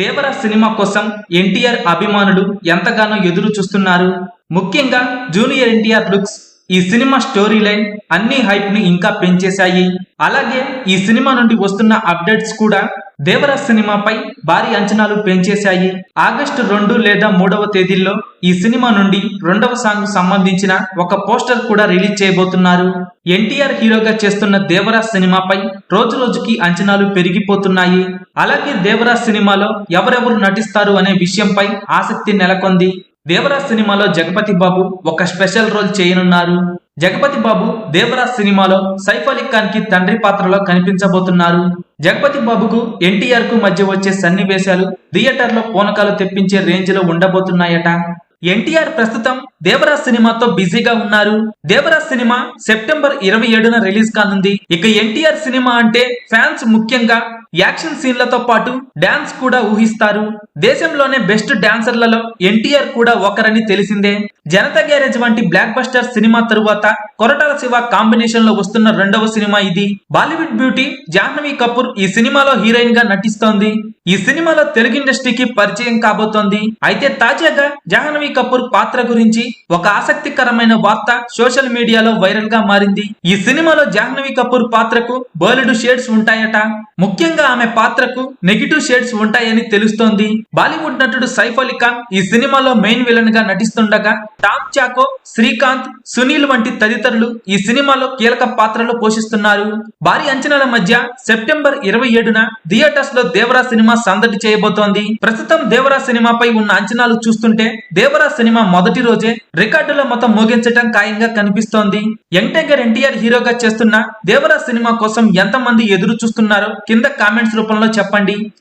దేవర cinema కోసం ఎన్టీఆర్ అభిమానులు ఎంతగానో ఎదురు చూస్తున్నారు. ముఖ్యంగా జూనియర్ ఎన్టీఆర్ లుక్స్ ఈ సినిమా స్టోరీ లైన్ అన్ని హైప్ని ఇంకా పెంచేశాయి. అలాగే ఈ సినిమా నుండి వస్తున్న అప్డేట్స్ కూడా దేవరాజ్ సినిమాపై భారీ అంచనాలు పెంచేశాయి. ఆగస్టు రెండు లేదా మూడవ తేదీల్లో ఈ సినిమా నుండి రెండవ సాంగ్ సంబంధించిన ఒక పోస్టర్ కూడా రిలీజ్ చేయబోతున్నారు. ఎన్టీఆర్ హీరోగా చేస్తున్న దేవరా సినిమాపై రోజు రోజుకి అంచనాలు పెరిగిపోతున్నాయి. అలాగే దేవరా సినిమాలో ఎవరెవరు నటిస్తారు అనే విషయంపై ఆసక్తి నెలకొంది. దేవరాజ్ సినిమాలో జగపతి బాబు ఒక స్పెషల్ రోల్ చేయనున్నారు. జగపతి బాబు దేవరాజ్ సినిమాలో సైఫ్ అలీ ఖాన్కి తండ్రి పాత్రలో కనిపించబోతున్నారు. జగపతి బాబుకు ఎన్టీఆర్కు మధ్య వచ్చే సన్నివేశాలు థియేటర్లో పూనకాలు తెప్పించే రేంజ్లో ఉండబోతున్నాయట. ఎన్టీఆర్ ప్రస్తుతం దేవరాజ్ సినిమాతో బిజీగా ఉన్నారు. దేవరాజ్ సినిమా సెప్టెంబర్ ఇరవై ఏడున రిలీజ్ కానుంది. ఇక ఎన్టీఆర్ సినిమా అంటే ఫ్యాన్స్ ముఖ్యంగా యాక్షన్ సీన్లతో పాటు డాన్స్ కూడా ఊహిస్తారు. దేశంలోనే బెస్ట్ డాన్సర్లలో ఎన్టీఆర్ కూడా ఒకరని తెలిసిందే. జనతా గ్యారేజ్ వంటి బ్లాక్ బస్టర్ సినిమా తరువాత కొరటాల శివ కాంబినేషన్లో వస్తున్న రెండవ సినిమా ఇది. బాలీవుడ్ బ్యూటీ జాహ్నవి కపూర్ ఈ సినిమాలో హీరోయిన్గా నటిస్తోంది. ఈ సినిమాలో తెలుగు ఇండస్ట్రీకి పరిచయం కాబోతోంది. అయితే తాజాగా జాహ్నవి కపూర్ పాత్ర గురించి ఒక ఆసక్తికరమైన వార్త సోషల్ మీడియాలో వైరల్గా మారింది. ఈ సినిమాలో జాహ్నవి కపూర్ పాత్రకు బోలెడు షేడ్స్ ఉంటాయట. ముఖ్యంగా ఆమె పాత్రకు నెగిటివ్ షేడ్స్ ఉంటాయని తెలుస్తోంది. బాలీవుడ్ నటుడు సైఫ్ అలీ ఖాన్ ఈ సినిమాలో మెయిన్ విలన్గా నటిస్తుండగా టామ్ చాకో శ్రీకాంత్ సునీల్ వంటి తదితరులు ఈ సినిమాలో కీలక పాత్రలు పోషిస్తున్నారు. భారీ అంచనాల మధ్య సెప్టెంబర్ ఇరవై ఏడున థియేటర్స్లో దేవరా సినిమా సందడి చేయబోతోంది. ప్రస్తుతం దేవరా సినిమాపై ఉన్న అంచనాలు చూస్తుంటే దేవరా సినిమా మొదటి రోజే రికార్డుల మొత్తం మోగించటం ఖాయంగా కనిపిస్తోంది. యంగ్ టైగర్ ఎన్టీఆర్ హీరోగా చేస్తున్న దేవరా సినిమా కోసం ఎంతమంది ఎదురు చూస్తున్నారో కింద కామెంట్స్ రూపంలో చెప్పండి.